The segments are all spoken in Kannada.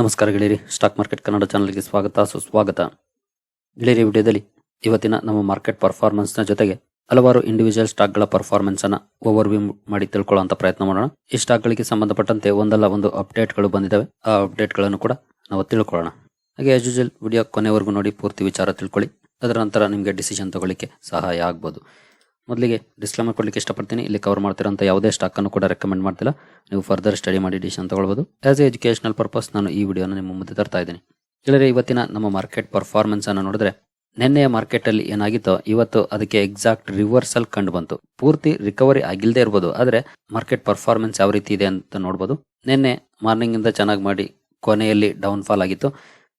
ನಮಸ್ಕಾರ ಗೆಳೆಯರಿ, ಸ್ಟಾಕ್ ಮಾರ್ಕೆಟ್ ಕನ್ನಡ ಚಾನಲ್ಗೆ ಸ್ವಾಗತ, ಸುಸ್ವಾಗತ. ಗೆಳೆಯರಿ ವಿಡಿಯೋದಲ್ಲಿ ಇವತ್ತಿನ ನಮ್ಮ ಮಾರ್ಕೆಟ್ ಪರ್ಫಾರ್ಮೆನ್ಸ್ನ ಜೊತೆಗೆ ಹಲವಾರು ಇಂಡಿವಿಜುವಲ್ ಸ್ಟಾಕ್ಗಳ ಪರ್ಫಾರ್ಮೆನ್ಸ್ ಅನ್ನ ಓವರ್ ವ್ಯೂ ಮಾಡಿ ತಿಳ್ಕೊಳ್ಳುವಂತ ಪ್ರಯತ್ನ ಮಾಡೋಣ. ಈ ಸ್ಟಾಕ್ಗಳಿಗೆ ಸಂಬಂಧಪಟ್ಟಂತೆ ಒಂದಲ್ಲ ಒಂದು ಅಪ್ಡೇಟ್ಗಳು ಬಂದಿದ್ದಾವೆ ಆ ಅಪ್ಡೇಟ್ಗಳನ್ನು ಕೂಡ ನಾವು ತಿಳ್ಕೊಳ್ಳೋಣ. ಹಾಗೆ ಆಸ್ ಯೂಶಲ್ ವಿಡಿಯೋ ಕೊನೆವರೆಗೂ ನೋಡಿ, ಪೂರ್ತಿ ವಿಚಾರ ತಿಳ್ಕೊಳ್ಳಿ. ಅದರ ನಂತರ ನಿಮಗೆ ಡಿಸಿಷನ್ ತಗೊಳ್ಳಿಕ್ಕೆ ಸಹಾಯ ಆಗ್ಬೋದು. ಮೊದಲಿಗೆ ಡಿಸ್ಕ್ಲೇಮರ್ ಕೊಡ್ಲಿಕ್ಕೆ ಇಷ್ಟಪಡ್ತೀನಿ. ಇಲ್ಲಿ ಕವರ್ ಮಾಡ್ತಿರೋಂಥ ಯಾವುದೇ ಸ್ಟಾಕ್ ಅನ್ನು ಕೂಡ ರೆಕಮೆಂಡ್ ಮಾಡ್ತಿಲ್ಲ. ನೀವು ಫರ್ದರ್ ಸ್ಟಡಿ ಮಾಡಿ ಡಿಸಿಷನ್ ತಗೊಳ್ಬೋದು. ಆಸ್ ಎ ಎಜುಕೇಶನಲ್ ಪರ್ಪಸ್ ನಾನು ಈ ವಿಡಿಯೋನ ನಿಮ್ಮ ಮುಂದೆ ತರ್ತಾ ಇದ್ದೀನಿ. ಹೇಳಿದ್ರೆ ಇವತ್ತಿನ ನಮ್ಮ ಮಾರ್ಕೆಟ್ ಪರ್ಫಾರ್ಮೆನ್ಸ್ ಅನ್ನು ನೋಡಿದ್ರೆ ನಿನ್ನೆಯ ಮಾರ್ಕೆಟಲ್ಲಿ ಏನಾಗಿತ್ತೋ ಇವತ್ತು ಅದಕ್ಕೆ ಎಕ್ಸಾಕ್ಟ್ ರಿವರ್ಸಲ್ ಕಂಡು ಬಂತು. ಪೂರ್ತಿ ರಿಕವರಿ ಆಗಿಲ್ಲದೆ ಇರ್ಬೋದು. ಆದರೆ ಮಾರ್ಕೆಟ್ ಪರ್ಫಾರ್ಮೆನ್ಸ್ ಯಾವ ರೀತಿ ಇದೆ ಅಂತ ನೋಡ್ಬೋದು. ನಿನ್ನೆ ಮಾರ್ನಿಂಗಿಂದ ಚೆನ್ನಾಗಿ ಮಾಡಿ ಕೊನೆಯಲ್ಲಿ ಡೌನ್ ಫಾಲ್ ಆಗಿತ್ತು.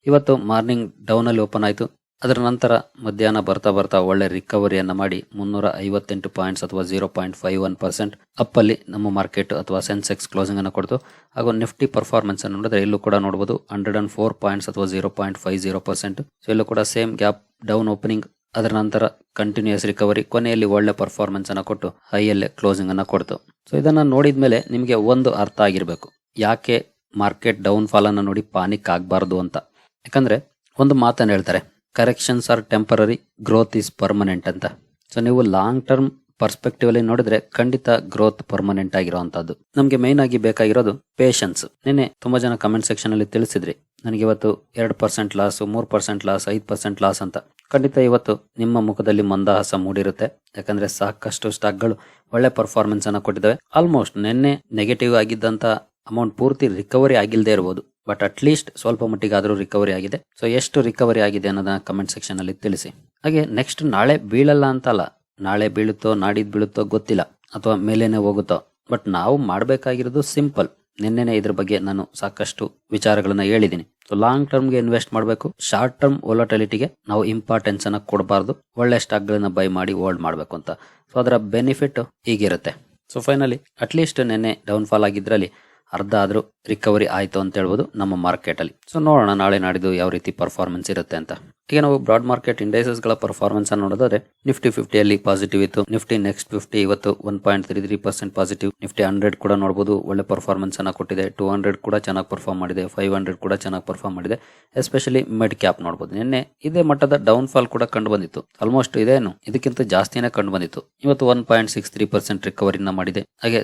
ಇವತ್ತು ಮಾರ್ನಿಂಗ್ ಡೌನಲ್ಲಿ ಓಪನ್ ಆಯಿತು. ಅದರ ನಂತರ ಮಧ್ಯಾಹ್ನ ಬರ್ತಾ ಬರ್ತಾ ಒಳ್ಳೆ ರಿಕವರಿಯನ್ನು ಮಾಡಿ ಮುನ್ನೂರ ಐವತ್ತೆಂಟು ಪಾಯಿಂಟ್ಸ್ ಅಥವಾ zero point five one percent ಅಪ್ಪಲ್ಲಿ ನಮ್ಮ ಮಾರ್ಕೆಟ್ ಅಥವಾ ಸೆನ್ಸೆಕ್ಸ್ ಕ್ಲೋಸಿಂಗ್ ಅನ್ನು ಕೊಡ್ತು. ಹಾಗೂ ನಿಫ್ಟಿ ಪರ್ಫಾರ್ಮೆನ್ಸ್ ಅನ್ನು ನೋಡಿದ್ರೆ ಇಲ್ಲೂ ಕೂಡ ನೋಡಬಹುದು ಹಂಡ್ರೆಡ್ ಅಂಡ್ ಫೋರ್ ಪಾಯಿಂಟ್ಸ್ ಅಥವಾ zero point five zero percent so ಇಲ್ಲೂ ಕೂಡ ಸೇಮ್ ಗ್ಯಾಪ್ ಡೌನ್ ಓಪನಿಂಗ್ ಅದರ ನಂತರ ಕಂಟಿನ್ಯೂಸ್ ರಿಕವರಿ ಕೊನೆಯಲ್ಲಿ ಒಳ್ಳೆ ಪರ್ಫಾರ್ಮೆನ್ಸ್ ಅನ್ನು ಕೊಟ್ಟು ಹೈಯಲ್ಲೇ ಕ್ಲೋಸಿಂಗ್ ಅನ್ನು ಕೊಡ್ತು. ಸೊ ಇದನ್ನು ನೋಡಿದ ಮೇಲೆ ನಿಮಗೆ ಒಂದು ಅರ್ಥ ಆಗಿರಬೇಕು. ಯಾಕೆ ಮಾರ್ಕೆಟ್ ಡೌನ್ ಫಾಲನ್ನು ನೋಡಿ ಪಾನಿಕ್ ಆಗಬಾರ್ದು ಅಂತ. ಯಾಕಂದ್ರೆ ಒಂದು ಮಾತನ್ನು ಹೇಳ್ತಾರೆ. Corrections are temporary growth is permanent ಅಂತ. ಸೊ ನೀವು ಲಾಂಗ್ ಟರ್ಮ್ ಪರ್ಸ್ಪೆಕ್ಟಿವ್ ಅಲ್ಲಿ ನೋಡಿದ್ರೆ ಖಂಡಿತ ಗ್ರೋತ್ ಪರ್ಮನೆಂಟ್ ಆಗಿರುವಂತಹದ್ದು. ನಮಗೆ ಮೈನ್ ಆಗಿ ಬೇಕಾಗಿರೋದು ಪೇಷನ್ಸ್ ನಿನ್ನೆ ತುಂಬಾ ಜನ ಕಮೆಂಟ್ ಸೆಕ್ಷನ್ ಅಲ್ಲಿ ತಿಳಿಸಿದ್ರಿ, ನನಗೆ ಇವತ್ತು ಎರಡು ಪರ್ಸೆಂಟ್ ಲಾಸ್ ಮೂರು ಪರ್ಸೆಂಟ್ ಲಾಸ್ ಐದು ಪರ್ಸೆಂಟ್ ಲಾಸ್ ಅಂತ. ಖಂಡಿತ ಇವತ್ತು ನಿಮ್ಮ ಮುಖದಲ್ಲಿ ಮಂದಹಾಸ ಮೂಡಿರುತ್ತೆ. ಯಾಕಂದ್ರೆ ಸಾಕಷ್ಟು ಸ್ಟಾಕ್ಗಳು ಒಳ್ಳೆ ಪರ್ಫಾರ್ಮೆನ್ಸ್ ಅನ್ನ ಕೊಟ್ಟಿದ್ದಾವೆ. ಆಲ್ಮೋಸ್ಟ್ ನಿನ್ನೆ ನೆಗೆಟಿವ್ ಆಗಿದ್ದಂತ ಅಮೌಂಟ್ ಪೂರ್ತಿ ರಿಕವರಿ ಆಗಿಲ್ಲದೆ ಇರಬಹುದು ಬಟ್ ಅಟ್ ಲೀಸ್ಟ್ ಸ್ವಲ್ಪ ಮಟ್ಟಿಗಾದರೂ ರಿಕವರಿ ಆಗಿದೆ. ಸೊ ಎಷ್ಟು ರಿಕವರಿ ಆಗಿದೆ ಅನ್ನೋದನ್ನ ಕಮೆಂಟ್ ಸೆಕ್ಷನ್ ಅಲ್ಲಿ ತಿಳಿಸಿ. ಹಾಗೆ ನೆಕ್ಸ್ಟ್ ನಾಳೆ ಬೀಳಲ್ಲ ಅಂತಲ್ಲ. ನಾಳೆ ಬೀಳುತ್ತೋ ನಾಡಿದ್ ಬೀಳುತ್ತೋ ಗೊತ್ತಿಲ್ಲ. ಅಥವಾ ಮೇಲೇನೆ ಹೋಗುತ್ತೋ. ಬಟ್ ನಾವು ಮಾಡಬೇಕಾಗಿರೋದು ಸಿಂಪಲ್ ನಿನ್ನೆನೆ ಇದ್ರ ಬಗ್ಗೆ ನಾನು ಸಾಕಷ್ಟು ವಿಚಾರಗಳನ್ನ ಹೇಳಿದ್ದೀನಿ ಸೊ ಲಾಂಗ್ ಟರ್ಮ್ಗೆ ಇನ್ವೆಸ್ಟ್ ಮಾಡಬೇಕು. ಶಾರ್ಟ್ ಟರ್ಮ್ ವೊಲಟಿಲಿಟಿಗೆ ನಾವು ಇಂಪಾರ್ಟೆನ್ಸ್ ಅನ್ನ ಕೊಡಬಾರ್ದು. ಒಳ್ಳೆ ಸ್ಟಾಕ್ ಗಳನ್ನ ಬೈ ಮಾಡಿ ಹೋಲ್ಡ್ ಮಾಡಬೇಕು ಅಂತ. ಸೊ ಅದರ ಬೆನಿಫಿಟ್ ಹೀಗಿರುತ್ತೆ. ಸೊ ಫೈನಲಿ ಅಟ್ಲೀಸ್ಟ್ ನಿನ್ನೆ ಡೌನ್ ಫಾಲ್ ಆಗಿದ್ರಲ್ಲಿ ಅರ್ಧ ಆದರೂ ರಿಕವರಿ ಆಯಿತು ಅಂತ ಹೇಳ್ಬೋದು ನಮ್ಮ ಮಾರ್ಕೆಟಲ್ಲಿ. ಸೊ ನೋಡೋಣ ನಾಳೆ ನಾಡಿದ್ದು ಯಾವ ರೀತಿ ಪರ್ಫಾರ್ಮೆನ್ಸ್ ಇರುತ್ತೆ ಅಂತ. ಈಗ ನಾವು ಬ್ರಾಡ್ ಮಾರ್ಕೆಟ್ ಇಂಡೈಸಸ್ಗಳ ಪರ್ಫಾರ್ಮೆನ್ಸ್ ಅನ್ನು ನೋಡೋದಾದ್ರೆ ನಿಫ್ಟಿ ಫಿಫ್ಟಿಯಲ್ಲಿ ಪಾಸಿಟಿವ್ ಇತ್ತು. ನಿಫ್ಟಿ ನೆಕ್ಸ್ಟ್ ಫಿಫ್ಟಿ ಇವತ್ತು one point three three percent positive Nifty hundred ಕೂಡ ನೋಡಬಹುದು ಒಳ್ಳೆ ಪರ್ಫಾರ್ಮೆನ್ಸ್ ಅನ್ನ ಕೊಟ್ಟಿದೆ. ಟೂ ಹಂಡ್ರೆಡ್ ಕೂಡ ಚೆನ್ನಾಗಿ ಪರ್ಫಾರ್ಮ್ ಮಾಡಿದೆ. ಫೈವ್ ಹಂಡ್ರೆಡ್ ಕೂಡ ಚೆನ್ನಾಗಿ ಪರ್ಫಾರ್ಮ್ ಮಾಡಿದೆ. ಎಸ್ಪೆಷಲಿ ಮಿಡ್ ಕ್ಯಾಪ್ ನೋಡಬಹುದು ನಿನ್ನೆ ಇದೇ ಮಟ್ಟದ ಡೌನ್ ಫಾಲ್ ಕೂಡ ಕಂಡು ಬಂದಿತ್ತು. ಆಲ್ಮೋಸ್ಟ್ ಇದೇನು? ಇದಕ್ಕಿಂತ ಜಾಸ್ತಿನೇ ಕಂಡು ಬಂದಿತ್ತು. ಇವತ್ತು one point six three percent ರಿಕವರಿನ ಮಾಡಿದೆ. ಹಾಗೆ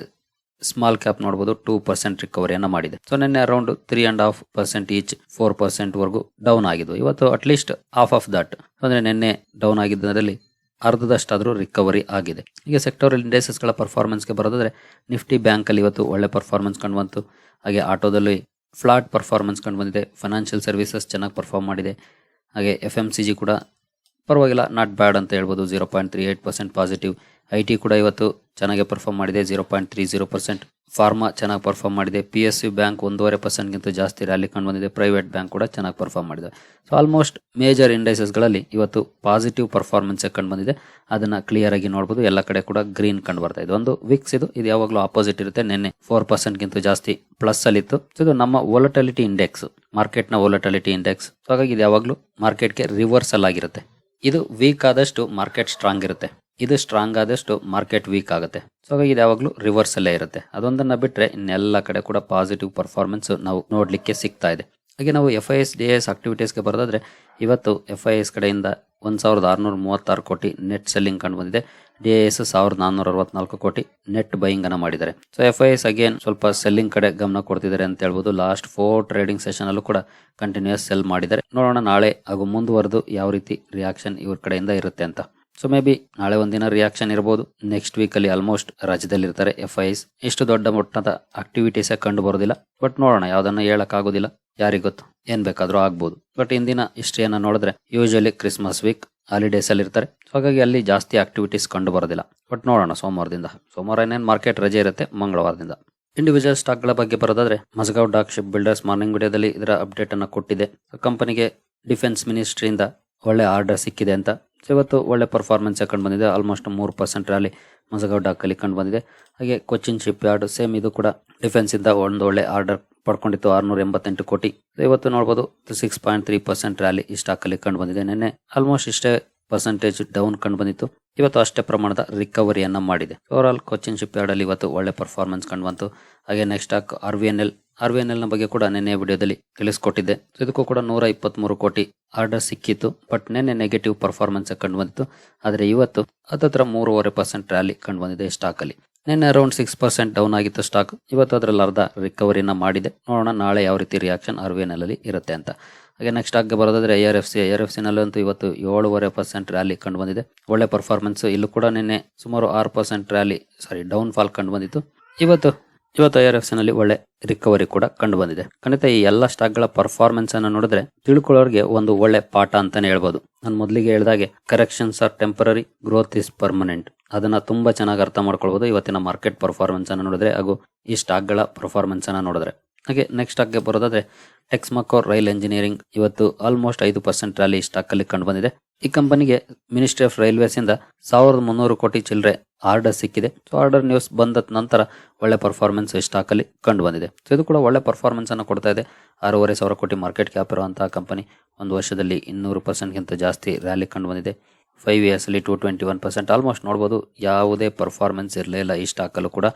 ಸ್ಮಾಲ್ ಕ್ಯಾಪ್ ನೋಡಬಹುದು ಟೂ ಪರ್ಸೆಂಟ್ ರಿಕವರಿಯನ್ನು ಮಾಡಿದೆ. ಸೊ ನಿನ್ನೆ around three and half percent each four percent ವರೆಗೂ ಡೌನ್ ಆಗಿದ್ದು ಇವತ್ತು ಅಟ್ಲೀಸ್ಟ್ ಹಾಫ್ ಆಫ್ ದಟ್ ಅಂದರೆ ನಿನ್ನೆ ಡೌನ್ ಆಗಿದ್ದರಲ್ಲಿ ಅರ್ಧದಷ್ಟಾದರೂ ರಿಕವರಿ ಆಗಿದೆ. ಈಗ ಸೆಕ್ಟೋರಲ್ ಇಂಡಸ್ಟ್ರೀಸ್ಗಳ ಗಳ ಪರ್ಫಾರ್ಮೆನ್ಸ್ಗೆ ಬರೋದಾದ್ರೆ ನಿಫ್ಟಿ ಬ್ಯಾಂಕಲ್ಲಿ ಇವತ್ತು ಒಳ್ಳೆ ಪರ್ಫಾರ್ಮೆನ್ಸ್ ಕಂಡು ಬಂತು. ಹಾಗೆ ಆಟೋದಲ್ಲಿ ಫ್ಲಾಟ್ ಪರ್ಫಾರ್ಮೆನ್ಸ್ ಕಂಡು ಬಂದಿದೆ. ಫೈನಾನ್ಷಿಯಲ್ ಸರ್ವಿಸಸ್ ಚೆನ್ನಾಗಿ ಪರ್ಫಾರ್ಮ್ ಮಾಡಿದೆ. ಹಾಗೆ ಎಫ್ ಎಂ ಸಿ ಜಿ ಕೂಡ ಪರವಾಗಿಲ್ಲ ನಾಟ್ ಬ್ಯಾಡ್ ಅಂತ ಹೇಳ್ಬೋದು. Zero point three eight percent positive I T ಕೂಡ ಇವತ್ತು ಚೆನ್ನಾಗಿ ಪರ್ಫಾರ್ಮ್ ಮಾಡಿದೆ. Zero point three zero percent pharma ಚೆನ್ನಾಗಿ ಪರ್ಫಾರ್ಮ್ ಮಾಡಿದೆ. ಪಿ ಎಸ್ ಯು ಬ್ಯಾಂಕ್ ಒಂದೂವರೆ ಪರ್ಸೆಂಟ್ಗಿಂತ ಜಾಸ್ತಿ ರ್ಯಾಲಿ ಕಂಡು ಬಂದಿದೆ. ಪ್ರೈವೇಟ್ ಬ್ಯಾಂಕ್ ಕೂಡ ಚೆನ್ನಾಗಿ ಪರ್ಫಾರ್ಮ್ ಮಾಡಿದೆ. ಸೊ ಆಲ್ಮೋಸ್ಟ್ ಮೇಜರ್ ಇಂಡೈಸಸ್ಗಳಲ್ಲಿ ಇವತ್ತು ಪಾಸಿಟಿವ್ ಪರ್ಫಾರ್ಮೆನ್ಸ್ ಕಂಡು ಬಂದಿದೆ. ಅದನ್ನು ಕ್ಲಿಯರ್ ಆಗಿ ನೋಡ್ಬೋದು. ಎಲ್ಲ ಕಡೆ ಕೂಡ ಗ್ರೀನ್ ಕಂಡು ಬರ್ತಾ ಇದೆ. ಒಂದು ವಿಕ್ಸ್ ಇದು. ಇದು ಯಾವಾಗಲೂ ಆಪೋಸಿಟ್ ಇರುತ್ತೆ. ನಿನ್ನೆ ಫೋರ್ ಪರ್ಸೆಂಟ್ಗಿಂತ ಜಾಸ್ತಿ ಪ್ಲಸ್ ಅಲ್ಲಿ ಇತ್ತು. ಇದು ನಮ್ಮ ವೊಲಟಲಿಟಿ ಇಂಡೆಕ್ಸ್ ಮಾರ್ಕೆಟ್ನ ನ ಇಂಡೆಕ್ಸ್ ಸೊ ಹಾಗಾಗಿ ಇದು ಯಾವಾಗಲೂ ಮಾರ್ಕೆಟ್ಗೆ ರಿವರ್ಸಲ್ ಆಗಿರುತ್ತೆ. ಇದು ವೀಕ್ ಆದಷ್ಟು ಮಾರ್ಕೆಟ್ ಸ್ಟ್ರಾಂಗ್ ಇರುತ್ತೆ. ಇದು ಸ್ಟ್ರಾಂಗ್ ಆದಷ್ಟು ಮಾರ್ಕೆಟ್ ವೀಕ್ ಆಗುತ್ತೆ. ಸೊ ಇದು ಯಾವಾಗಲೂ ರಿವರ್ಸ್ ಅಲ್ಲೇ ಇರುತ್ತೆ. ಅದೊಂದನ್ನ ಬಿಟ್ಟರೆ ಇನ್ನೆಲ್ಲ ಕಡೆ ಕೂಡ ಪಾಸಿಟಿವ್ ಪರ್ಫಾರ್ಮೆನ್ಸ್ ನಾವು ನೋಡ್ಲಿಕ್ಕೆ ಸಿಗ್ತಾ ಇದೆ. ಹಾಗೆ ನಾವು F I S D S ಆಕ್ಟಿವಿಟೀಸ್ಗೆ ಬರೋದಾದ್ರೆ, ಇವತ್ತು ಎಫ್ ಐ ಎಸ್ ಕಡೆಯಿಂದ ಒಂದ್ ಸಾವಿರದ ಆರುನೂರ ಮೂವತ್ತಾರು ಕೋಟಿ ನೆಟ್ ಸೆಲ್ಲಿಂಗ್ ಕಂಡು ಬಂದಿದೆ. ಡಿ ಎಸ್ ಸಾವಿರದ ನಾನ್ನೂರ ಅರವತ್ನಾಲ್ಕು ಕೋಟಿ ನೆಟ್ ಬೈಯಿಂಗ್ ಅನ್ನ ಮಾಡಿದ್ದಾರೆ. So F I S again ಸ್ವಲ್ಪ ಸೆಲ್ಲಿಂಗ್ ಕಡೆ ಗಮನ ಕೊಡ್ತಿದ್ದಾರೆ ಅಂತ ಹೇಳ್ಬೋದು. ಲಾಸ್ಟ್ ಫೋರ್ ಟ್ರೇಡಿಂಗ್ ಸೆಷನ್ ಅಲ್ಲೂ ಕೂಡ ಕಂಟಿನ್ಯೂಸ್ ಸೆಲ್ ಮಾಡಿದ್ದಾರೆ. ನೋಡೋಣ ನಾಳೆ ಹಾಗೂ ಮುಂದುವರೆದು ಯಾವ ರೀತಿ ರಿಯಾಕ್ಷನ್ ಇವ್ರ ಕಡೆಯಿಂದ ಇರುತ್ತೆ ಅಂತ. ಸೊ ಮೇ ಬಿ ನಾಳೆ ಒಂದಿನ ರಿಯಾಕ್ಷನ್ ಇರಬಹುದು ನೆಕ್ಸ್ಟ್ ವೀಕ್ ಅಲ್ಲಿ ಆಲ್ಮೋಸ್ಟ್ ರಾಜ್ಯದಲ್ಲಿ ಇರ್ತಾರೆ ಎಫ್ ಐ ಎಸ್ ಇಷ್ಟು ದೊಡ್ಡ ಮಟ್ಟದ ಆಕ್ಟಿವಿಟೀಸ್ ಕಂಡು ಬರೋದಿಲ್ಲ ಬಟ್ ನೋಡೋಣ ಯಾವ್ದನ್ನ ಹೇಳಕ್ ಆಗೋದಿಲ್ಲ ಯಾರಿಗ್ ಗೊತ್ತು? ಏನ್ ಬೇಕಾದ್ರೂ ಆಗ್ಬೋದು. ಬಟ್ ಇಂದಿನ ಹಿಸ್ಟ್ರಿಯನ್ನ ನೋಡಿದ್ರೆ ಯೂಶಲಿ ಕ್ರಿಸ್ಮಸ್ ವೀಕ್ ಹಾಲಿಡೇಸ್ ಅಲ್ಲಿ ಇರ್ತಾರೆ. ಸೊ ಹಾಗಾಗಿ ಅಲ್ಲಿ ಜಾಸ್ತಿ ಆಕ್ಟಿವಿಟೀಸ್ ಕಂಡು ಬರೋದಿಲ್ಲ. ಬಟ್ ನೋಡೋಣ ಸೋಮವಾರದಿಂದ. ಸೋಮವಾರ ಏನೇನು ಮಾರ್ಕೆಟ್ ರಜೆ ಇರುತ್ತೆ ಮಂಗಳವಾರದಿಂದ. ಇಂಡಿವಿಜುವಲ್ ಸ್ಟಾಕ್ಗಳ ಬಗ್ಗೆ ಬರೋದಾದ್ರೆ Mazagon dock ship builders morning ವಿಡಿಯೋದಲ್ಲಿ ಇದರ ಅಪ್ಡೇಟ್ ಅನ್ನು ಕೊಟ್ಟಿದೆ. ಕಂಪನಿಗೆ ಡಿಫೆನ್ಸ್ ಮಿನಿಸ್ಟ್ರಿಯಿಂದ ಒಳ್ಳೆ ಆರ್ಡರ್ ಸಿಕ್ಕಿದೆ ಅಂತ. ಸೊ ಇವತ್ತು ಒಳ್ಳೆ ಪರ್ಫಾರ್ಮೆನ್ಸ್ ಕಂಡು ಬಂದಿದೆ. ಆಲ್ಮೋಸ್ಟ್ ಮೂರು ಪರ್ಸೆಂಟ್ ರ್ಯಾಲಿ ಮಸಗಾವ್ ಡಾಕಲ್ಲಿ ಕಂಡು ಬಂದಿದೆ. ಹಾಗೆ ಕೊಚ್ಚಿನ್ ಶಿಪ್ ಯಾರ್ಡ್ ಸೇಮ್ ಇದು ಕೂಡ ಡಿಫೆನ್ಸ್ ಇಂದ ಒಂದು ಒಳ್ಳೆ ಆರ್ಡರ್ ಪಡ್ಕೊಂಡಿತ್ತು ಆರ್ನೂರ ಎಂಬತ್ತೆಂಟು ಕೋಟಿ. ಇವತ್ತು ನೋಡಬಹುದು six point three percent rally ಈ ಸ್ಟಾಕ್ ಅಲ್ಲಿ ಕಂಡು ಬಂದಿದೆ. ನಿನ್ನೆ ಆಲ್ಮೋಸ್ಟ್ ಇಷ್ಟೇ ಪರ್ಸೆಂಟೇಜ್ ಡೌನ್ ಕಂಡು ಬಂದಿತ್ತು. ಇವತ್ತು ಅಷ್ಟೇ ಪ್ರಮಾಣದ ರಿಕವರಿಯನ್ನ ಮಾಡಿದೆ. ಓವರ್ ಕೊಚ್ಚಿನ್ ಶಿಪ್ ಯಾರ್ಡಲ್ಲಿ ಇವತ್ತು ಒಳ್ಳೆ ಪರ್ಫಾರ್ಮೆನ್ಸ್ ಕಂಡು ಬಂತು. ಹಾಗೆ next stock R V N L R V N ಎಲ್ನ ಬಗ್ಗೆ ಕೂಡ ನಿನ್ನೆ ವಿಡಿಯೋದಲ್ಲಿ ತಿಳಿಸ್ಕೊಟ್ಟಿದ್ದೆ. ಇದಕ್ಕೂ ಕೂಡ ನೂರ ಇಪ್ಪತ್ಮೂರು ಕೋಟಿ ಆರ್ಡರ್ ಸಿಕ್ಕಿತ್ತು. ಬಟ್ ನಿನ್ನೆ ನೆಗೆಟಿವ್ ಪರ್ಫಾರ್ಮೆನ್ಸ್ ಕಂಡು ಬಂದಿತ್ತು. ಆದರೆ ಇವತ್ತು ಹತ್ತತ್ರ ಮೂರುವರೆ ಪರ್ಸೆಂಟ್ ರ್ಯಾಲಿ ಕಂಡು ಬಂದಿದೆ ಸ್ಟಾಕ್ ಅಲ್ಲಿ. ನಿನ್ನೆ ಅರೌಂಡ್ ಸಿಕ್ಸ್ ಪರ್ಸೆಂಟ್ ಡೌನ್ ಆಗಿತ್ತು ಸ್ಟಾಕ್ ಇವತ್ತು ಅದರಲ್ಲಿ ಅರ್ಧ ರಿಕವರಿನ ಮಾಡಿದೆ. ನೋಡೋಣ ನಾಳೆ ಯಾವ ರೀತಿ ರಿಯಾಕ್ಷನ್ ಆರ್ ವಿ ಎನ್ ಅಲ್ಲಿ ಇರುತ್ತೆ ಅಂತ. ಹಾಗೆ ನೆಕ್ಸ್ಟ್ ಸ್ಟಾಕ್ಗೆ ಬರೋದಾದ್ರೆ I R F C I R F ಸಿನಲ್ಲಂತೂ ಇವತ್ತು ಏಳುವರೆ ಪರ್ಸೆಂಟ್ ರ್ಯಾಲಿ ಕಂಡು ಬಂದಿದೆ. ಒಳ್ಳೆ ಪರ್ಫಾರ್ಮೆನ್ಸ್ ಇಲ್ಲೂ ಕೂಡ ನಿನ್ನೆ ಸುಮಾರು ಆರು percent rally sorry down fall ಕಂಡು ಬಂದಿತ್ತು. ಇವತ್ತು ಇವತ್ತು ಐ ಆರ್ ಎಫ್ ಸಿ ನಲ್ಲಿ ಒಳ್ಳೆ ರಿಕವರಿ ಕೂಡ ಕಂಡು ಬಂದಿದೆ ಖಂಡಿತ ಈ ಎಲ್ಲ ಸ್ಟಾಕ್ಗಳ ಪರ್ಫಾರ್ಮೆನ್ಸ್ ಅನ್ನು ನೋಡಿದ್ರೆ ತಿಳ್ಕೊಳ್ಳೋರಿಗೆ ಒಂದು ಒಳ್ಳೆ ಪಾಠ ಅಂತಾನೆ ಹೇಳ್ಬೋದು. ನಾನು ಮೊದಲಿಗೆ ಹೇಳಿದಾಗೆ corrections are temporary growth is permanent ಅದನ್ನ ತುಂಬಾ ಚೆನ್ನಾಗಿ ಅರ್ಥ ಮಾಡ್ಕೊಳ್ಬಹುದು ಇವತ್ತಿನ ಮಾರ್ಕೆಟ್ ಪರ್ಫಾರ್ಮೆನ್ಸ್ ಅನ್ನು ನೋಡಿದ್ರೆ, ಹಾಗೂ ಈ ಸ್ಟಾಕ್ಗಳ ಪರ್ಫಾರ್ಮೆನ್ಸ್ ಅನ್ನ ನೋಡಿದ್ರೆ. ಹಾಗೆ ನೆಕ್ಸ್ಟ್ ಸ್ಟಾಕ್ಗೆ ಬರೋದಾದ್ರೆ ಟೆಕ್ಸ್ಮಕೋರ್ ರೈಲ್ ಇಂಜಿನಿಯರಿಂಗ್ ಇವತ್ತು ಆಲ್ಮೋಸ್ಟ್ ಐದು ಪರ್ಸೆಂಟ್ ರ್ಯಾಲಿ ಸ್ಟಾಕ್ ಅಲ್ಲಿ ಕಂಡು ಬಂದಿದೆ. ಈ ಕಂಪನಿಗೆ ಮಿನಿಸ್ಟ್ರಿ ಆಫ್ ರೈಲ್ವೇಸ್ ಇಂದ ಸಾವಿರದ ಮುನ್ನೂರು ಕೋಟಿ ಚಿಲ್ಲರೆ ಆರ್ಡರ್ ಸಿಕ್ಕಿದೆ. ಸೊ ಆರ್ಡರ್ ನ್ಯೂಸ್ ಬಂದ ನಂತರ ಒಳ್ಳೆ ಪರ್ಫಾರ್ಮೆನ್ಸ್ ಸ್ಟಾಕ್ ಅಲ್ಲಿ ಕಂಡು ಬಂದಿದೆ. ಸೊ ಇದು ಕೂಡ ಒಳ್ಳೆ ಪರ್ಫಾರ್ಮೆನ್ಸ್ ಅನ್ನು ಕೊಡ್ತಾ ಇದೆ. ಆರೂವರೆ ಸಾವಿರ ಕೋಟಿ ಮಾರ್ಕೆಟ್ ಕ್ಯಾಪ್ ಇರುವಂತಹ ಕಂಪನಿ ಒಂದು ವರ್ಷದಲ್ಲಿ ಇನ್ನೂರು ಪರ್ಸೆಂಟ್ಗಿಂತ ಜಾಸ್ತಿ ರ್ಯಾಲಿ ಕಂಡು ಬಂದಿದೆ. Five ಇಯರ್ಸಲ್ಲಿ two twenty one percent almost ನೋಡ್ಬೋದು. ಯಾವುದೇ ಪರ್ಫಾರ್ಮೆನ್ಸ್ ಇರಲಿಲ್ಲ ಈ ಸ್ಟಾಕಲ್ಲೂ ಕೂಡ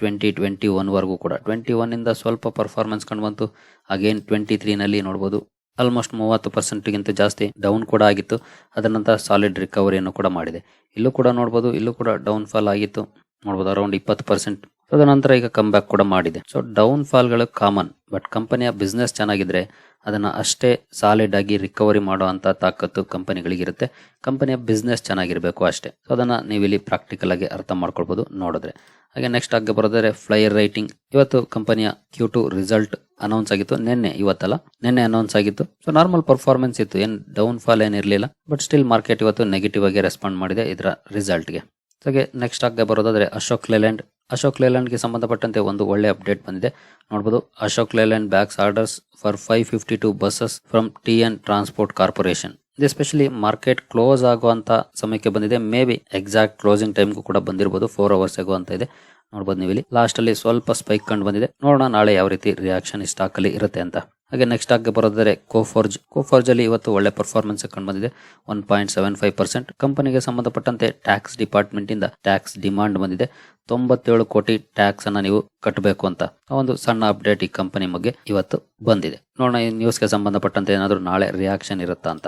ಟ್ವೆಂಟಿ ಟ್ವೆಂಟಿ ಒನ್ ವರೆಗೂ ಕೂಡ. ಟ್ವೆಂಟಿ ಒನ್ ಇಂದ ಸ್ವಲ್ಪ ಪರ್ಫಾರ್ಮೆನ್ಸ್ ಕಂಡು ಬಂತು. ಅಗೇನ್ ಟ್ವೆಂಟಿ ತ್ರೀನಲ್ಲಿ ನೋಡ್ಬೋದು. ಆಲ್ಮೋಸ್ಟ್ ಮೂವತ್ತು ಪರ್ಸೆಂಟ್ಗಿಂತ ಜಾಸ್ತಿ ಡೌನ್ ಕೂಡ ಆಗಿತ್ತು. ಅದರ ನಂತರ ಸಾಲಿಡ್ ರಿಕವರಿಯನ್ನು ಕೂಡ ಮಾಡಿದೆ. ಇಲ್ಲೂ ಕೂಡ ನೋಡ್ಬೋದು. ಇಲ್ಲೂ ಕೂಡ ಡೌನ್ ಫಾಲ್ ಆಗಿತ್ತು. ನೋಡ್ಬೋದು ಅರೌಂಡ್ ಇಪ್ಪತ್ತು ಪರ್ಸೆಂಟ್ ಅದರ ನಂತರ ಈಗ ಕಮ್ ಬ್ಯಾಕ್ ಕೂಡ ಮಾಡಿದೆ. ಸೊ ಡೌನ್ ಫಾಲ್ಗಳು ಕಾಮನ್ ಬಟ್ ಕಂಪನಿಯ ಬಿಸ್ನೆಸ್ ಚೆನ್ನಾಗಿದ್ರೆ ಅದನ್ನು ಅಷ್ಟೇ ಸಾಲಿಡ್ ಆಗಿ ರಿಕವರಿ ಮಾಡುವಂಥ ತಾಕತ್ತು ಕಂಪನಿಗಳಿಗಿರುತ್ತೆ ಕಂಪನಿಯ ಬಿಸ್ನೆಸ್ ಚೆನ್ನಾಗಿರಬೇಕು ಅಷ್ಟೇ. ಸೊ ಅದನ್ನು ನೀವಿಲ್ಲಿ ಪ್ರಾಕ್ಟಿಕಲ್ ಆಗಿ ಅರ್ಥ ಮಾಡ್ಕೊಳ್ಬೋದು ನೋಡಿದ್ರೆ. ಹಾಗೆ ನೆಕ್ಸ್ಟ್ ಆಗಿ ಬರೋದಾದ್ರೆ ಫ್ಲೈಯರ್ ರೈಟಿಂಗ್ ಇವತ್ತು ಕಂಪನಿಯ ಕ್ಯೂ ಟು ರಿಸಲ್ಟ್ ಅನೌನ್ಸ್ ಆಗಿತ್ತು. ನಿನ್ನೆ, ಇವತ್ತಲ್ಲ. ನಿನ್ನೆ ಅನೌನ್ಸ್ ಆಗಿತ್ತು. ಸೊ ನಾರ್ಮಲ್ ಪರ್ಫಾರ್ಮೆನ್ಸ್ ಇತ್ತು. ಏನು ಡೌನ್ ಫಾಲ್ ಏನಿರಲಿಲ್ಲ ಬಟ್ ಸ್ಟಿಲ್ ಮಾರ್ಕೆಟ್ ಇವತ್ತು ನೆಗೆಟಿವ್ ಆಗಿ ರೆಸ್ಪಾಂಡ್ ಮಾಡಿದೆ ಇದರ ರಿಸಲ್ಟ್ಗೆ ಹಾಗೆ ನೆಕ್ಸ್ಟ್ ಆಗಿ ಬರೋದಾದ್ರೆ ಅಶೋಕ್ ಲೇಲ್ಯಾಂಡ್. ಅಶೋಕ್ ಲೇಲ್ಯಾಂಡ್ಗೆ ಸಂಬಂಧಪಟ್ಟಂತೆ ಒಂದು ಒಳ್ಳೆ ಅಪ್ಡೇಟ್ ಬಂದಿದೆ. ನೋಡಬಹುದು Ashok Leyland bags orders for five fifty two buses from T N transport corporation. Especially market close ಆಗುವಂತ ಸಮಯಕ್ಕೆ ಬಂದಿದೆ. ಮೇ ಬಿ ಎಕ್ಸಾಕ್ಟ್ ಕ್ಲೋಸಿಂಗ್ ಟೈಮ್ಗೂ ಕೂಡ ಬಂದಿರಬಹುದು ಫೋರ್ ಅವರ್ಸ್ ಅಂತ ಇದೆ. ನೋಡಬಹುದು ನೀವು ಇಲ್ಲಿ ಲಾಸ್ಟ್ ಅಲ್ಲಿ ಸ್ವಲ್ಪ ಸ್ಪೈಕ್ ಕಂಡು ಬಂದಿದೆ. ನೋಡೋಣ ನಾಳೆ ಯಾವ ರೀತಿ ರಿಯಾಕ್ಷನ್ ಸ್ಟಾಕ್ ಅಲ್ಲಿ ಇರುತ್ತೆ ಅಂತ. ಹಾಗೆ ನೆಕ್ಸ್ಟ್ ಆಗಿ ಬರೋದಾದರೆ ಕೋಫೋರ್ಜ್ ಕೋಫೋರ್ಜ್ ಅಲ್ಲಿ ಇವತ್ತು ಒಳ್ಳೆ ಪರ್ಫಾರ್ಮೆನ್ಸ್ ಕಂಡು ಬಂದಿದೆ. One point seven five percent ಕಂಪನಿಗೆ ಸಂಬಂಧಪಟ್ಟಂತೆ ಟ್ಯಾಕ್ಸ್ ಡಿಪಾರ್ಟ್ಮೆಂಟ್ ಇಂದ ಟ್ಯಾಕ್ಸ್ ಡಿಮಾಂಡ್ ಬಂದಿದೆ. ತೊಂಬತ್ತೇಳು ಕೋಟಿ ಟ್ಯಾಕ್ಸ್ ಅನ್ನ ನೀವು ಕಟ್ಟಬೇಕು ಅಂತ ಒಂದು ಸಣ್ಣ ಅಪ್ಡೇಟ್ ಈ ಕಂಪನಿ ಬಗ್ಗೆ ಇವತ್ತು ಬಂದಿದೆ. ನೋಡೋಣ, ಈ ನ್ಯೂಸ್ಗೆ ಸಂಬಂಧಪಟ್ಟಂತೆ ಏನಾದರೂ ನಾಳೆ ರಿಯಾಕ್ಷನ್ ಇರುತ್ತಾ ಅಂತ.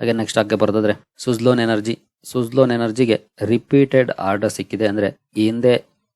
ಹಾಗೆ ನೆಕ್ಸ್ಟ್ ಆಗಿ ಬರೋದಾದ್ರೆ ಸುಜ್ಲೋನ್ ಎನರ್ಜಿ ಸುಜ್ಲೋನ್ ಎನರ್ಜಿಗೆ ರಿಪೀಟೆಡ್ ಆರ್ಡರ್ ಸಿಕ್ಕಿದೆ ಅಂದ್ರೆ ಈ ಹಿಂದೆ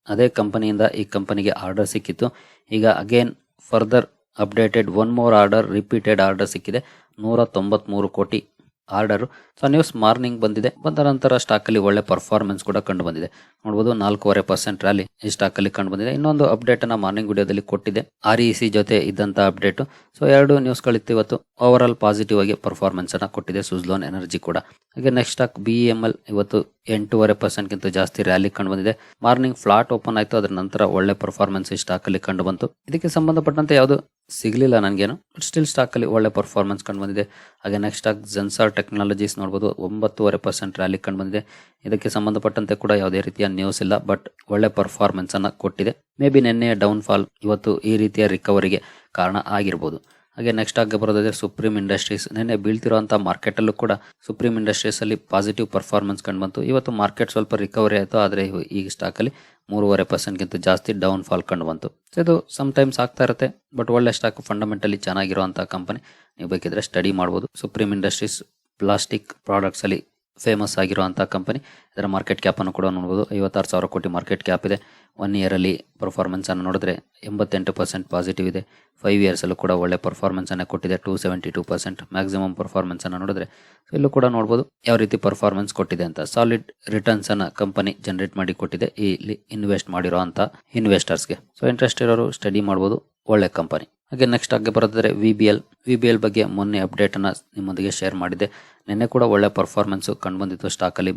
ಅದೇ ಕಂಪನಿಯಿಂದ ಈ ಕಂಪನಿಗೆ ಆರ್ಡರ್ ಸಿಕ್ಕಿತ್ತು. ಈಗ again further updated one more order, repeated order ಸಿಕ್ಕಿದೆ. ನೂರ ತೊಂಬತ್ಮೂರು ಕೋಟಿ ಆರ್ಡರು. ಸೊ ನ್ಯೂಸ್ ಮಾರ್ನಿಂಗ್ ಬಂದಿದೆ. ಬಂದ ನಂತರ ಸ್ಟಾಕಲ್ಲಿ ಒಳ್ಳೆ ಪರ್ಫಾರ್ಮೆನ್ಸ್ ಕೂಡ ಕಂಡು ಬಂದಿದೆ. ನೋಡ್ಬೋದು ನಾಲ್ಕೂವರೆ ಪರ್ಸೆಂಟ್ ರ್ಯಾಲಿ ಈ ಸ್ಟಾಕಲ್ಲಿ ಕಂಡು ಬಂದಿದೆ. ಇನ್ನೊಂದು ಅಪ್ಡೇಟನ್ನು ಮಾರ್ನಿಂಗ್ ವಿಡಿಯೋದಲ್ಲಿ ಕೊಟ್ಟಿದೆ. ಆರ್ ಇ ಸಿ ಜೊತೆ ಇದ್ದಂಥ ಅಪ್ಡೇಟು ಸೊ ಎರಡು ನ್ಯೂಸ್ಗಳಿತ್ತು ಇವತ್ತು ಓವರ್ ಆಲ್ ಪಾಸಿಟಿವ್ ಆಗಿ ಪರ್ಫಾರ್ಮೆನ್ಸನ್ನು ಕೊಟ್ಟಿದೆ. ಸುಜ್ಲೋನ್ ಎನರ್ಜಿ ಕೂಡ. ಹಾಗೆ next stock B M L ಇವತ್ತು ಎಂಟೂವರೆ ಪರ್ಸೆಂಟ್ಗಿಂತ ಜಾಸ್ತಿ ರ್ಯಾಲಿ ಕಂಡು ಬಂದಿದೆ. ಮಾರ್ನಿಂಗ್ ಫ್ಲಾಟ್ ಓಪನ್ ಆಯಿತು. ಅದರ ನಂತರ ಒಳ್ಳೆ ಪರ್ಫಾರ್ಮೆನ್ಸ್ ಈ ಸ್ಟಾಕಲ್ಲಿ ಕಂಡು ಬಂತು. ಇದಕ್ಕೆ ಸಂಬಂಧಪಟ್ಟಂತೆ ಯಾವುದು ಸಿಗ್ಲಿಲ್ಲ ನನಗೇನು. ಬಟ್ ಸ್ಟಿಲ್ ಸ್ಟಾಕಲ್ಲಿ ಒಳ್ಳೆ ಪರ್ಫಾರ್ಮೆನ್ಸ್ ಕಂಡು ಬಂದಿದೆ. ಹಾಗೆ ನೆಕ್ಸ್ಟ್ ಸ್ಟಾಕ್ ಜನ್ಸಾರ್ ಟೆಕ್ನಾಲಜೀಸ್ ನೋಡ್ಬೋದು, ಒಂಬತ್ತುವರೆ ಪರ್ಸೆಂಟ್ ರ್ಯಾಲಿ ಕಂಡು ಬಂದಿದೆ. ಇದಕ್ಕೆ ಸಂಬಂಧಪಟ್ಟಂತೆ ಕೂಡ ಯಾವುದೇ ರೀತಿಯ ನ್ಯೂಸ್ ಇಲ್ಲ ಬಟ್ ಒಳ್ಳೆ ಪರ್ಫಾರ್ಮೆನ್ಸ್ ಅನ್ನು ಕೊಟ್ಟಿದೆ. ಮೇ ಬಿ ನಿನ್ನೆಯ ಡೌನ್ ಫಾಲ್ ಇವತ್ತು ಈ ರೀತಿಯ ರಿಕವರಿಗೆ ಕಾರಣ ಆಗಿರ್ಬೋದು. ಹಾಗೆ ನೆಕ್ಸ್ಟ್ ಆಗಿ ಬರೋದಾದ್ರೆ ಸುಪ್ರೀಂ ಇಂಡಸ್ಟ್ರೀಸ್ ನಿನ್ನೆ ಬೀಳ್ತಿರುವಂಥ ಮಾರ್ಕೆಟಲ್ಲೂ ಕೂಡ ಸುಪ್ರೀಂ ಇಂಡಸ್ಟ್ರೀಸ್ ಅಲ್ಲಿ ಪಾಸಿಟಿವ್ ಪರ್ಫಾರ್ಮೆನ್ಸ್ ಕಂಡು ಬಂತು. ಇವತ್ತು ಮಾರ್ಕೆಟ್ ಸ್ವಲ್ಪ ರಿಕವರಿ ಆಯಿತು, ಆದರೆ ಈ ಸ್ಟಾಕ್ ಅಲ್ಲಿ ಮೂರುವರೆ ಪರ್ಸೆಂಟ್ಗಿಂತ ಜಾಸ್ತಿ ಡೌನ್ ಫಾಲ್ ಕಂಡು ಬಂತು ಸೊ ಇದು ಸಮ್ ಟೈಮ್ಸ್ ಆಗ್ತಾ ಇರುತ್ತೆ ಬಟ್ ಒಳ್ಳೆ ಸ್ಟಾಕ್ ಫಂಡಮೆಂಟಲಿ ಚೆನ್ನಾಗಿರುವಂತಹ ಕಂಪನಿ ನೀವು ಬೇಕಿದ್ರೆ ಸ್ಟಡಿ ಮಾಡ್ಬೋದು. ಸುಪ್ರೀಂ ಇಂಡಸ್ಟ್ರೀಸ್ ಪ್ಲಾಸ್ಟಿಕ್ ಪ್ರಾಡಕ್ಟ್ಸ್ ಅಲ್ಲಿ ಫೇಮಸ್ ಆಗಿರುವಂತಹ ಕಂಪನಿ ಇದರ ಮಾರ್ಕೆಟ್ ಕ್ಯಾಪ್ ಅನ್ನು ಕೂಡ ನೋಡಬಹುದು ಐವತ್ತಾರು ಸಾವಿರ ಕೋಟಿ ಮಾರ್ಕೆಟ್ ಕ್ಯಾಪ್ ಇದೆ. ಒನ್ ಇಯರಲ್ಲಿ ಪರ್ಫಾರ್ಮೆನ್ಸನ್ನು ನೋಡಿದ್ರೆ ಎಂಬತ್ತೆಂಟು ಪರ್ಸೆಂಟ್ ಪಾಸಿಟಿವ್ ಇದೆ. ಫೈವ್ ಇಯರ್ಸಲ್ಲೂ ಕೂಡ ಒಳ್ಳೆ ಪರ್ಫಾರ್ಮೆನ್ಸನ್ನು ಕೊಟ್ಟಿದೆ. Two seventy two percent maximum ಪರ್ಫಾರ್ಮೆನ್ಸನ್ನು ನೋಡಿದ್ರೆ. ಇಲ್ಲೂ ಕೂಡ ನೋಡ್ಬೋದು ಯಾವ ರೀತಿ ಪರ್ಫಾರ್ಮೆನ್ಸ್ ಕೊಟ್ಟಿದೆ ಅಂತ. ಸಾಲಿಡ್ ರಿಟರ್ನ್ಸನ್ನು ಕಂಪನಿ ಜನರೇಟ್ ಮಾಡಿ ಕೊಟ್ಟಿದೆ. ಇಲ್ಲಿ ಇನ್ವೆಸ್ಟ್ ಮಾಡಿರೋ ಅಂಥ ಇನ್ವೆಸ್ಟರ್ಸ್ಗೆ ಸೊ ಇಂಟ್ರೆಸ್ಟ್ ಇರೋರು ಸ್ಟಡಿ ಮಾಡ್ಬೋದು. ಒಳ್ಳೆ ಕಂಪನಿ ಹಾಗೆ ನೆಕ್ಸ್ಟ್ ಹಾಗೆ ಬರೋದಾದರೆ V B L V B L ಬಗ್ಗೆ ಮೊನ್ನೆ ಅಪ್ಡೇಟನ್ನು ನಿಮ್ಮೊಂದಿಗೆ ಶೇರ್ ಮಾಡಿದೆ ನಿನ್ನೆ ಕೂಡ ಒಳ್ಳೆ ಪರ್ಫಾರ್ಮೆನ್ಸು ಕಂಡು ಬಂದಿತ್ತು ಸ್ಟಾಕ್ ಅಲ್ಲಿ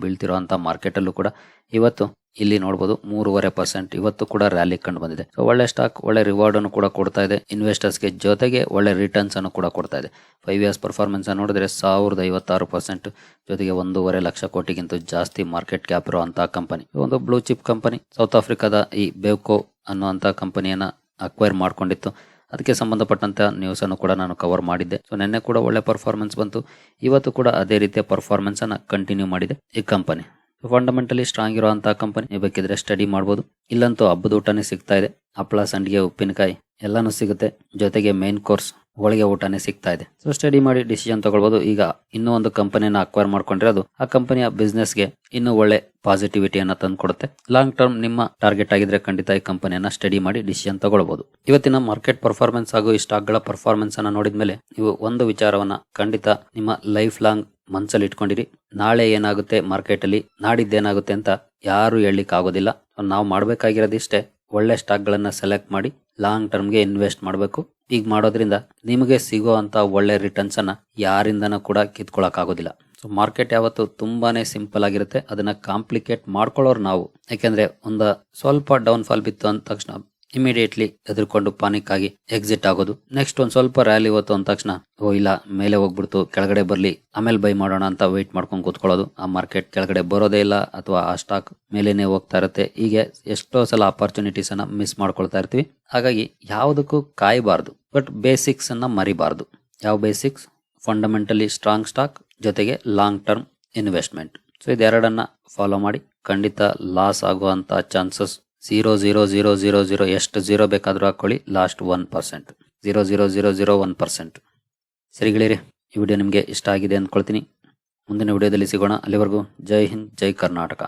ಮಾರ್ಕೆಟಲ್ಲೂ ಕೂಡ. ಇವತ್ತು ಇಲ್ಲಿ ನೋಡ್ಬೋದು ಮೂರುವರೆ ಪರ್ಸೆಂಟ್ ಇವತ್ತು ಕೂಡ ರ್ಯಾಲಿ ಕಂಡು ಬಂದಿದೆ. ಸೊ ಒಳ್ಳೆ ಸ್ಟಾಕ್ ಒಳ್ಳೆ ರಿವಾರ್ಡ್ ಅನ್ನು ಕೂಡ ಕೊಡ್ತಾ ಇದೆ. ಇನ್ವೆಸ್ಟರ್ಸ್ಗೆ ಜೊತೆಗೆ ಒಳ್ಳೆ ರಿಟರ್ನ್ಸ್ ಅನ್ನು ಕೂಡ ಕೊಡ್ತಾ ಇದೆ. ಫೈವ್ ಇಯರ್ಸ್ ಪರ್ಫಾರ್ಮೆನ್ಸ್ ನೋಡಿದ್ರೆ ಸಾವಿರದ ಐವತ್ತಾರು ಪರ್ಸೆಂಟ್ ಜೊತೆಗೆ ಒಂದೂವರೆ ಲಕ್ಷ ಕೋಟಿಗಿಂತ ಜಾಸ್ತಿ ಮಾರ್ಕೆಟ್ ಕ್ಯಾಪ್ ಇರುವಂತಹ ಕಂಪನಿ ಒಂದು ಬ್ಲೂ ಚಿಪ್ ಕಂಪನಿ ಸೌತ್ ಆಫ್ರಿಕಾದ ಈ ಬೇವ್ಕೋ ಅನ್ನುವಂಥ ಕಂಪನಿಯನ್ನು ಅಕ್ವೈರ್ ಮಾಡ್ಕೊಂಡಿತ್ತು. ಅದಕ್ಕೆ ಸಂಬಂಧಪಟ್ಟಂತ ನ್ಯೂಸ್ ಅನ್ನು ಕೂಡ ನಾನು ಕವರ್ ಮಾಡಿದ್ದೆ. ಸೊ ನಿನ್ನೆ ಕೂಡ ಒಳ್ಳೆ ಪರ್ಫಾರ್ಮೆನ್ಸ್ ಬಂತು. ಇವತ್ತು ಕೂಡ ಅದೇ ರೀತಿಯ ಪರ್ಫಾರ್ಮೆನ್ಸ್ ಅನ್ನ ಕಂಟಿನ್ಯೂ ಮಾಡಿದೆ ಈ ಕಂಪನಿ ಫಂಡಮೆಂಟಲಿ ಸ್ಟ್ರಾಂಗ್ ಇರುವಂತಹ ಕಂಪನಿ ಬೇಕಿದ್ರೆ ಸ್ಟಡಿ ಮಾಡಬಹುದು ಇಲ್ಲಂತೂ ಹಬ್ಬದ ಊಟನೇ ಸಿಗ್ತಾ ಇದೆ. ಹಪ್ಪಳ ಸಂಡಿಗೆ, ಉಪ್ಪಿನಕಾಯಿ. ಎಲ್ಲಾನು ಸಿಗುತ್ತೆ. ಜೊತೆಗೆ ಮೇನ್ ಕೋರ್ಸ್ ಹೋಳಿಗೆ ಊಟನೇ ಸಿಗ್ತಾ ಇದೆ. ಸೊ ಸ್ಟಡಿ ಮಾಡಿ ಡಿಸಿಷನ್ ತಗೊಳ್ಬಹುದು ಈಗ ಇನ್ನೂ ಒಂದು ಕಂಪನಿಯನ್ನು ಅಕ್ವೈರ್ ಮಾಡ್ಕೊಂಡ್ರೆ ಅದು ಆ ಕಂಪನಿಯ ಬಿಸ್ನೆಸ್ಗೆ ಇನ್ನೂ ಒಳ್ಳೆ ಪಾಸಿಟಿವಿಟಿಯನ್ನ ತಂದ್ಕೊಡುತ್ತೆ ಲಾಂಗ್ ಟರ್ಮ್ ನಿಮ್ಮ ಟಾರ್ಗೆಟ್ ಆಗಿದ್ರೆ ಖಂಡಿತ ಈ ಕಂಪನಿಯನ್ನ ಸ್ಟಡಿ ಮಾಡಿ ಡಿಸಿಷನ್ ತಗೊಳ್ಬಹುದು ಇವತ್ತಿನ ಮಾರ್ಕೆಟ್ ಪರ್ಫಾರ್ಮೆನ್ಸ್ ಹಾಗೂ ಈ ಸ್ಟಾಕ್ಗಳ ಪರ್ಫಾರ್ಮೆನ್ಸ್ ಅನ್ನ ನೋಡಿದ್ಮೇಲೆ ನೀವು ಒಂದು ವಿಚಾರವನ್ನ ಖಂಡಿತ ನಿಮ್ಮ ಲೈಫ್ ಲಾಂಗ್ ಮನ್ಸಲ್ಲಿ ಇಟ್ಕೊಂಡಿರಿ. ನಾಳೆ ಏನಾಗುತ್ತೆ ಮಾರ್ಕೆಟ್ ಅಲ್ಲಿ ನಾಡಿದ್ದೇನಾಗುತ್ತೆ ಅಂತ ಯಾರು ಹೇಳಲಿಕ್ಕೆ ಆಗೋದಿಲ್ಲ ನಾವು ಮಾಡಬೇಕಾಗಿರೋದಿಷ್ಟೇ ಒಳ್ಳೆ ಸ್ಟಾಕ್ ಗಳನ್ನ ಸೆಲೆಕ್ಟ್ ಮಾಡಿ ಲಾಂಗ್ ಟರ್ಮ್ಗೆ ಇನ್ವೆಸ್ಟ್ ಮಾಡಬೇಕು. ಈಗ ಮಾಡೋದ್ರಿಂದ ನಿಮಗೆ ಸಿಗೋ ಅಂತ ಒಳ್ಳೆ ರಿಟರ್ನ್ಸ್ ಅನ್ನ ಯಾರಿಂದನೂ ಕೂಡ ಕಿತ್ಕೊಳ್ಳೋಕ್ಕಾಗೋದಿಲ್ಲ ಸೊ ಮಾರ್ಕೆಟ್ ಯಾವತ್ತು ತುಂಬಾನೇ ಸಿಂಪಲ್ ಆಗಿರುತ್ತೆ. ಅದನ್ನ ಕಾಂಪ್ಲಿಕೇಟ್ ಮಾಡ್ಕೊಳ್ಳೋರು ನಾವು. ಯಾಕೆಂದ್ರೆ ಒಂದು ಸ್ವಲ್ಪ ಡೌನ್ ಫಾಲ್ ಬಿತ್ತು ಅಂದ ತಕ್ಷಣ ಇಮಿಡಿಯೇಟ್ಲಿ ಎದುರ್ಕೊಂಡು ಪಾನಿಕ್ ಆಗಿ ಎಕ್ಸಿಟ್ ಆಗೋದು. ನೆಕ್ಸ್ಟ್ ಒಂದು ಸ್ವಲ್ಪ ರ್ಯಾಲಿ ಹೊತ್ತು ಅಂದ ತಕ್ಷಣ, ಓ ಇಲ್ಲ, ಮೇಲೆ ಹೋಗ್ಬಿಡ್ತು, ಕೆಳಗಡೆ ಬರಲಿ, ಆಮೇಲೆ ಬೈ ಮಾಡೋಣ ಅಂತ ವೆಯ್ಟ್ ಮಾಡ್ಕೊಂಡು ಕೂತ್ಕೊಳ್ಳೋದು. ಆ ಮಾರ್ಕೆಟ್ ಕೆಳಗಡೆ ಬರೋದೇ ಇಲ್ಲ, ಅಥವಾ ಆ ಸ್ಟಾಕ್ ಮೇಲೇನೆ ಹೋಗ್ತಾ ಇರುತ್ತೆ. ಹೀಗೆ ಎಷ್ಟೋ ಸಲ ಅಪರ್ಚುನಿಟೀಸ್ ಅನ್ನ ಮಿಸ್ ಮಾಡ್ಕೊಳ್ತಾ ಇರ್ತೀವಿ. ಹಾಗಾಗಿ ಯಾವುದಕ್ಕೂ ಕಾಯಬಾರ್ದು ಬಟ್ ಬೇಸಿಕ್ಸ್ ಅನ್ನ ಮರಿಬಾರ್ದು. ಯಾವ ಬೇಸಿಕ್ಸ್ ಫಂಡಮೆಂಟಲಿ ಸ್ಟ್ರಾಂಗ್ ಸ್ಟಾಕ್ ಜೊತೆಗೆ ಲಾಂಗ್ ಟರ್ಮ್ ಇನ್ವೆಸ್ಟ್ಮೆಂಟ್ ಸೊ ಇದೆರಡನ್ನ ಫಾಲೋ ಮಾಡಿ, ಖಂಡಿತ ಲಾಸ್ ಆಗುವಂತ chances zero zero zero zero zero ಎಷ್ಟು ಝೀರೋ ಬೇಕಾದರೂ ಹಾಕೊಳ್ಳಿ last one percent zero zero zero zero one percent ಸರಿಗಳಿರಿ ಈ ವಿಡಿಯೋ ನಿಮಗೆ ಇಷ್ಟ ಆಗಿದೆ ಅಂದ್ಕೊಳ್ತೀನಿ ಮುಂದಿನ ವಿಡಿಯೋದಲ್ಲಿ ಸಿಗೋಣ. ಅಲ್ಲಿವರೆಗೂ ಜೈ ಹಿಂದ್, ಜೈ ಕರ್ನಾಟಕ.